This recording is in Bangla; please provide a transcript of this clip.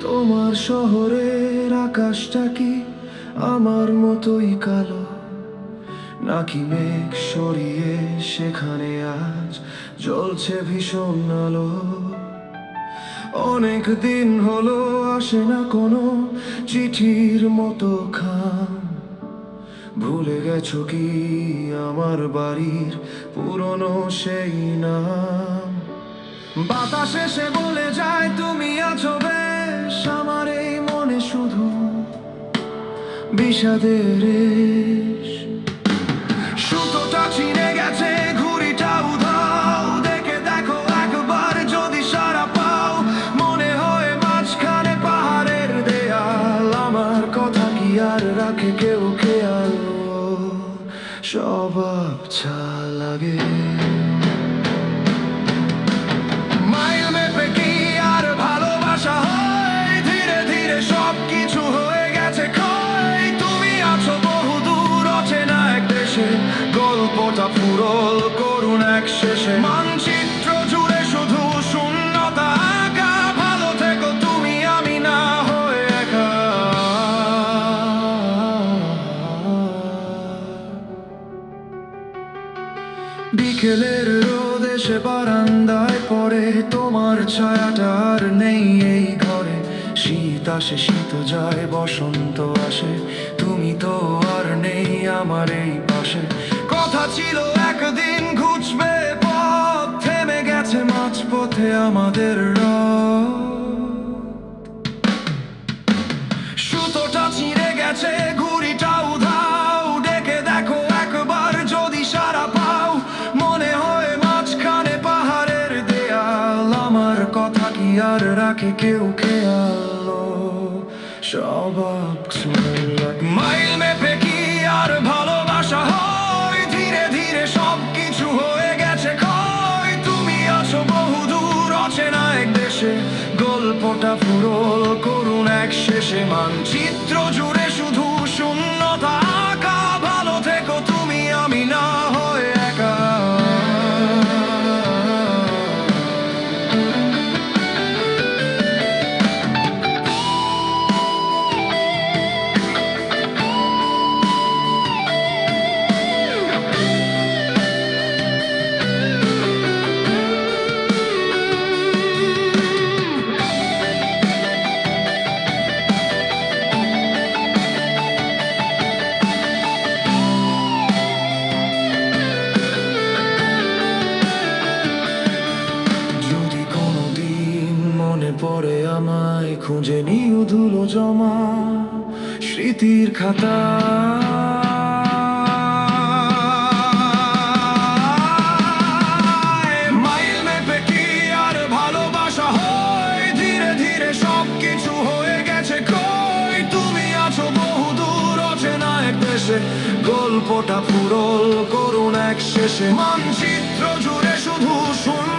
তোমার শহরের আকাশটা কি আমার মতোই কালো? নাকি মেঘ সরিয়ে সেখানে আজ জ্বলছে ভীষণ আলো? অনেক দিন হলো, আসে না কোনো চিঠির মতো খাম। ভুলে গেছো কি আমার বাড়ির পুরনো সেই নাম? বাতাস এসে বলে যায়, তুমি আছো বিষাদের সুতোটা ছিঁড়ে গেছে, ঘুড়িটা উধাও। দেখে দেখো একবার যদি সারা পাও, মনে হয় মাঝখানে পাহাড়ের দেয়াল। আমার কথা কি রাখে কেউ খেয়াল? সব আবছা লাগে। বিকেলের রোদ এসে বারান্দায় পড়ে। তোমার ছায়াটা আর নেই এই ঘরে। শীত আসে, শীত যায়, বসন্ত আসে। তুমি তো আর নেই আমার এই পাশে। কথা ছিল, একদিন ঘুচবে পথ। থেমে গেছে মাঝপথে আমাদের রথ। কেউ খেয়াল সবাক মাইল মেপে কি আর ভালোবাসা হয়? ধীরে ধীরে সব কিছু হয়ে গেছে ক্ষয় তুমি আছো বহু দূর অচেনা এক দেশে। গল্পটা ফুরল করুন এক শেষে। মানচিত্র জুড়ে শুধু শূন্যতা পড়ে আমায় খুঁজে নিও ধুলো জমা স্মৃতির খাতা। গল্পটা ফুরল করুন এক শেষে। মানচিত্র জুড়ে শুধু শূন্যতা